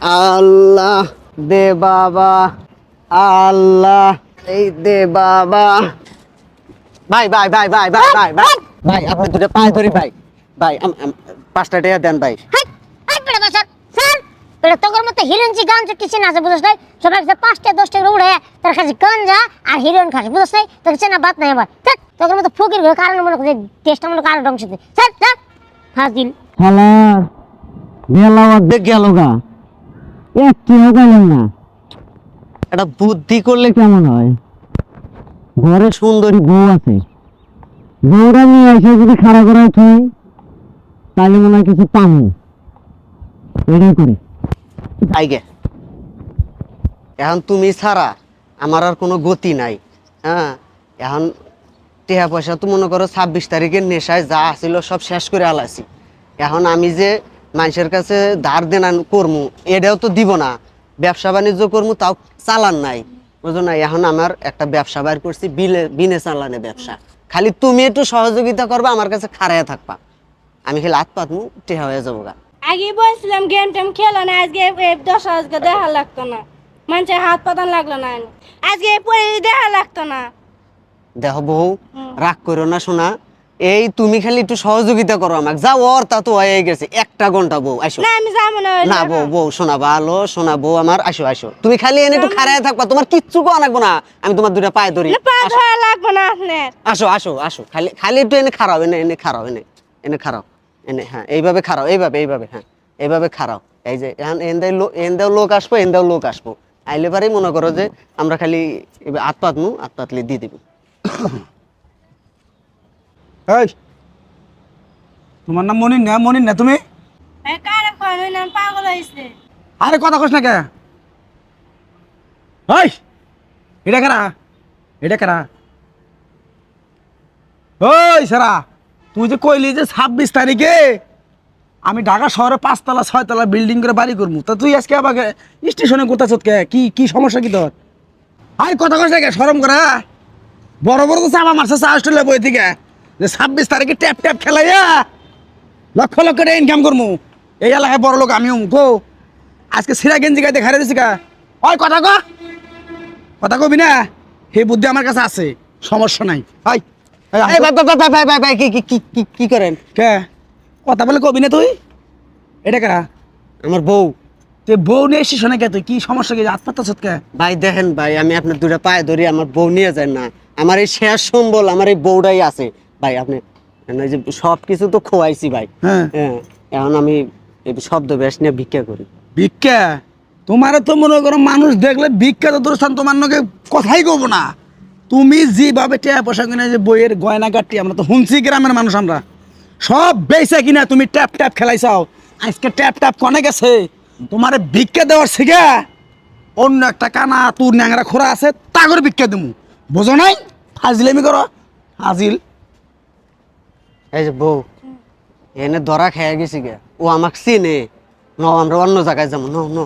আল্লাহ দে বাবা আল্লাহ এই দে বাবা। ভাই ভাই ভাই ভাই ভাই ভাই ভাই ভাই আপনি দুটো পায়ে ধরি ভাই। ভাই আম- আম- পাঁচটা টাকা দেন ভাই। তোর মতো কিছু না আছে বুঝছ নাই? সবাই কাছে পাঁচটা দশটা করে উড়ে তার কাছে গাঞ্জা আর হিরোইন খাস বুঝছ নাই? তোকে চেনা বাদ নাই তোর মতো ফকির হয়ে কারণে মনে করছে দেশটা মনে কারণ ধ্বংস দিতে স্যার স্যার ফাজিল খালা বেলা গেল গা। একটিও গেল না? একটা বুদ্ধি করলে কেমন হয়? ঘরে সুন্দরী বউ আছে। বউরা নিয়ে এসে যদি খাড়া করে তাহলে মনে হয় কিছু পাবো। এটাই করি। আইগে। এখন তুমি ছাড়া আমার আর কোনো গতি নাই হ্যাঁ? এখন টেহা পয়সা তো মনে করো ছাব্বিশ তারিখের নেশায় যা আছিল সব শেষ করে আলাইছি এখন আমি যে মানুষের কাছে ধার দেনা করমু এটাও তো দিব না। ব্যবসা বাণিজ্য করমু তাও চালান নাই। বুঝো না এখন আমার একটা ব্যবসা বাইর করছি বিলে বিনে চালানে ব্যবসা। খালি তুমি একটু সহযোগিতা করবা আমার কাছে খাড়াইয়া থাকবা। আমি খালি হাত পাতমু টেহা হয়ে যাব গা। আগে বলছিলাম গেম টেম খেলো না আজকে দশ আজকে দেখা লাগতো না। মানুষের হাত পাতান লাগল না আজকে পরে দেখা লাগতো না। দেখ বউ রাগ করো না শোনা এই তুমি খালি একটু সহযোগিতা করো আমাকে। যাও ওর তা তো হয়ে গেছে। একটা ঘণ্টা বউ আসো। না আমি যাব না না। বউ বউ শোনা ভালো শোনা বউ আমার আসো আসো। তুমি খালি এনে একটু খাড়ায় থাকবা তোমার কিচ্ছু কোয়া লাগবো না। আমি তোমার দুটা পায়ে ধরি। না পা ধরা লাগবে না আপনার আসো আসো আসো। খালি খালি একটু এনে খারাও এনে এনে খারাও এনে এনে খারাও এনে হ্যাঁ এইভাবে খারাও এইভাবে এইভাবে হ্যাঁ এইভাবে খারাও এই যে এখন এন্দাই লোক এন্দাও লোক আসব এন্দাও লোক আসব। আইলে পারেই মনে করো যে আমরা খালি পাতমু পাতলে দিয়ে দিবি। এই। তোমার নাম মনির না মনির না তুমি? আরে কথা কস না কে? এই এটা কারা? এটা কারা? ওই সারা তুই যে কইলি যে ছাব্বিশ তারিখে আমি ঢাকা শহরে পাঁচতলা ছয়তলা বিল্ডিং করে বাড়ি করব তা তুই আজকে আমাকে স্টেশনে কোথাছ কে? কি কি সমস্যা কি তোর? আরে কথা কস না কে সরম করা বড় বড় তো চাপা মারছে চা অস্ট্রেলিয়া বই থেকে। যে ছাব্বিশ তারিখে ট্যাপ ট্যাপ খেলাইয়া লক্ষ লক্ষ টাকা ইনকাম করব এই এলাকায় বড় লোক আমিও গো আজকে সিরা গেঞ্জি গাইতে খারে দিছি কা ওই কথা ক কথা কবি না? হে বুদ্ধি আমার কাছে আছে সমস্যা নাই। ভাই কি করেন? কে? কথা বলে কবি না তুই? এটা কারা? আমার বউ। তুই বউ নিয়ে এসিস না কে তুই কি সমস্যা কি? আত্মহত্যা কে? ভাই দেখেন ভাই আমি আপনার দুটা পায়ে ধরি আমার বউ নিয়ে যান না। আমার এই শেষ সম্বল আমার এই বউটাই আছে। ভাই আপনি এই যে সব কিছু তো খোয়াইছি ভাই। হ্যাঁ। হ্যাঁ এখন আমি এই শব্দ ব্যাস নিয়ে ভিক্ষা করি। ভিক্ষা? তোমার তো মনে করো মানুষ দেখলে ভিক্ষা তো দূরস্থান তোমার নকে কথাই কব না। তুমি যেভাবে ট্যাপ পয়সা কিনে যে বইয়ের গয়না কাটি আমরা তো হুনছি গ্রামের মানুষ আমরা। সব বেচে কিনা তুমি ট্যাপ ট্যাপ খেলাইছাও। আজকে ট্যাপ ট্যাপ কনে গেছে। তোমার ভিক্ষা দেওয়ার শিখা অন্য একটা কানা তোর ন্যাংরা খোরা আছে তা করে ভিক্ষা দেবো বোঝো নাই? ফাজিলেমি করো। ফাজিল। এই যে বউ এনে ধরা খেয়ে গেছি গে। ও আমাকে চিনে। ন আমরা অন্য জায়গায় যাব। ন ন।